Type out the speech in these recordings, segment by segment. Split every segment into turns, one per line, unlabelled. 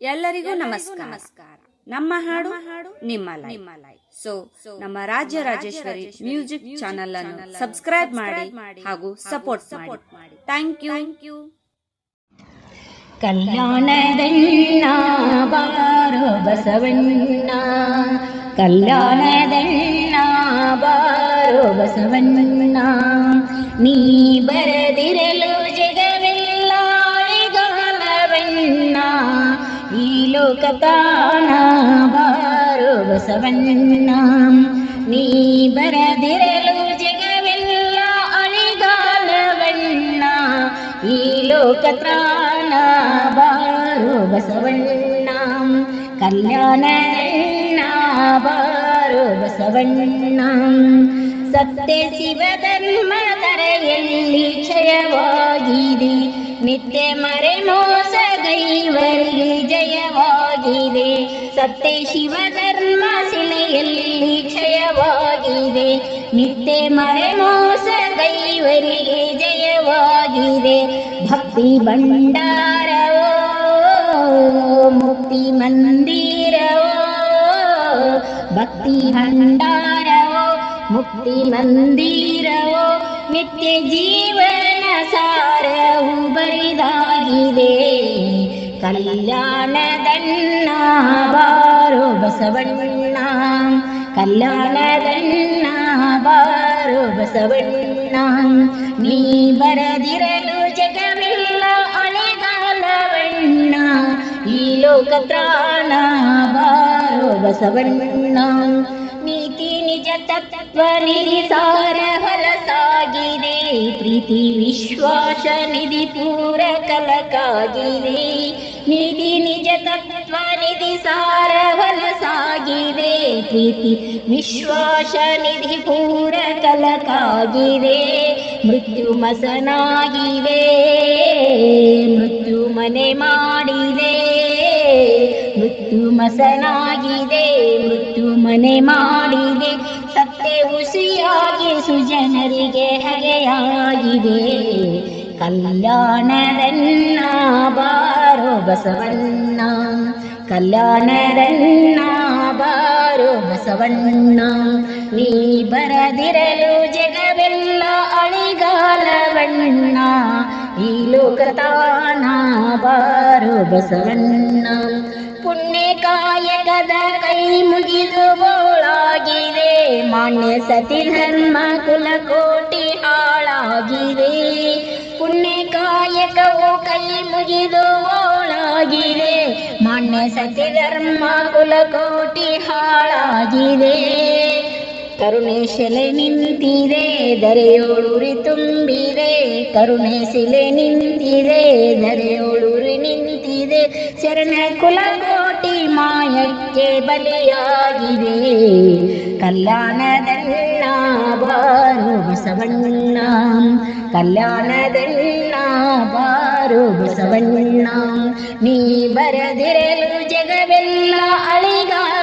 ಎಲ್ಲರಿಗೂ ನಮಸ್ಕಾರ. ನಮ್ಮ ಹಾಡು ನಿಮ್ಮ ನಿಮ್ಮ ಲೈಫ್. ಸೊ ನಮ್ಮ ರಾಜ್ಯ ರಾಜೇಶ್ವರಿ ಮ್ಯೂಸಿಕ್ ಚಾನಲ್ ಅನ್ನು ಸಬ್ಸ್ಕ್ರೈಬ್ ಮಾಡಿ ಹಾಗೂ ಸಪೋರ್ಟ್ ಸಪೋರ್ಟ್ ಮಾಡಿ. ಥ್ಯಾಂಕ್ ಯು ಥ್ಯಾಂಕ್ ಯು
ಕಲ್ಯಾಣದಣ್ಣ ಬಾರೋ ಬಸವಣ್ಣ. ಕಲ್ಯಾಣದಣ್ಣ ಬಾರೋ ಬಸವಣ್ಣ. ನೀ ಬರದಿರಲು ಈ ಲೋಕತಾನ ಬಾರೋ ಬಸವಣ್ಣ ನೀ ಬರದಿರಲು ಜಗವೆಲ್ಲ ಅಳಿಗಾಲವಣ್ಣ ಈ ಲೋಕತ್ರಾಣ ಬಾರು ಬಸವಣ್ಣ ಕಲ್ಯಾಣಣ್ಣ ಬಾರು ಬಸವಣ್ಣ ಸತ್ಯ ಶಿವ ಧರ್ಮ ಧರೆಯಲ್ಲಿ ಕ್ಷಯವಾಗಿದೆ ನಿತ್ಯ ಮರೆ ಮೋಸ ಗೈವರಿಗೆ ಜಯವಾಗಿದೆ ಸತ್ಯ ಶಿವ ಧರ್ಮ ಶಿಲೆಯಲ್ಲಿ ಕ್ಷಯವಾಗಿದೆ ನಿತ್ಯ ಮರೆ ಮೋಸ ಗೈವರಿಗೆ ಜಯವಾಗಿದೆ. ಭಕ್ತಿ ಭಂಡಾರವೋ, ಮುಕ್ತಿ ಮಂದಿರವೋ, ಭಕ್ತಿ ಭಂಡಾರವೋ, ಮುಕ್ತಿ ಮಂದಿರವೋ, ನಿತ್ಯ ಜೀವನ ಕಲ್ಯಾಣದಣ್ಣ ಬಾರೋ ಬಸವಣ್ಣ ಕಲ್ಯಾಣದಣ್ಣ ಬಾರೋ ಬಸವಣ್ಣ ನೀ ಬರದಿರಲು ಜಗವಿಲ್ಲ ಅಳೆಗಾಲವಣ್ಣ ಈ ಲೋಕತ್ರಾಣ ಬಾರೋ ಬಸವಣ್ಣ ನೀತಿ ನಿಜ ತತ್ವ ನಿರಿಸಾರ ಹೊಲಸಾಗಿದೆ ಪ್ರೀತಿ ವಿಶ್ವಾಸ ನಿಧಿ ಪೂರ ಕಲಕಾಗಿದೆ. ನಿಧಿ ನಿಜ ತತ್ವ ನಿಧಿ ಸಾರ ಹೊಲಸಾಗಿದೆ ಪ್ರೀತಿ ವಿಶ್ವಾಸ ನಿಧಿ ಪೂರ ಕಲಕಾಗಿದೆ. ಮೃತ್ಯು ಮಸನಾಗಿದೆ. ಮೃತ್ಯು ಮನೆ ಮಾಡಿದೆ. ಮೃತ್ಯು ಮಸನಾಗಿದೆ, ಮೃತ್ಯು ಮನೆ ಮಾಡಿದೆ. ಸತ್ತೆ ಉಸಿಯಾಗಿ ಸುಜನರಿಗೆ ಹಗೆಯಾಗಿದೆ. ಕಲ್ಯಾಣದನ್ನ ಬಾರೋ ಬಸವಣ್ಣ ಕಲ್ಯಾಣದನ್ನ ಬಾರೋ ಬಸವಣ್ಣ. ನೀ ಬರದಿರಲು ಜಗವೆಲ್ಲ ಅಳಿಗಾಲವಣ್ಣ. ಈ ಲೋಕತಾನ ಬಾರು ಬಸವಣ್ಣ. ಪುಣ್ಯ ಕಾಯಕದ ಕೈ ಮುಗಿದು ಬೋಳಾಗಿದೆ ಮಾನ್ಯ ಸತಿ ಧರ್ಮ ಕುಲಕೋಟಿ ಹಾಳಾಗಿದೆ ಪುಣ್ಯ ಕಾಯಕವು ಕೈ ಮುಗಿದು ಬೋಳಾಗಿದೆ ಮಾನ್ಯ ಸತಿ ಧರ್ಮ ಕುಲಕೋಟಿ ಹಾಳಾಗಿದೆ ಕರುಣೆ ಶೆಲೆ ನಿಂತಿದೆ ದರೆಯೋಳುರಿ ತುಂಬಿದೆ ಕರುಣೆ ಶಿಲೆ ನಿಂತಿದೆ ದರೆಯೋಳುರಿ ನಿಂತಿದೆ ಶರಣ ಕುಲಕೋಟಿ ಮಾಯಕ್ಕೆ ಬಲಿಯಾಗಿದೆ ಕಲ್ಯಾಣದಣ್ಣ ಬಾರು ಬಸವಣ್ಣ ಕಲ್ಯಾಣದಣ್ಣ ಬಾರು ಬಸವಣ್ಣ ನೀ ಬರದಿರಲು ಜಗವೆಲ್ಲ ಅಳಿಗಾಲವಣ್ಣ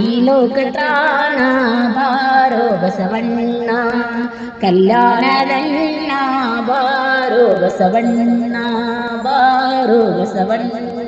ಈ ಲೋಕತಾಣ ಬಾರೋ ಬಸವಣ್ಣ ಕಲ್ಯಾಣದಣ್ಣ ಬಾರೋ ಬಸವಣ್ಣ ಬಾರೋ ಬಸವಣ್ಣ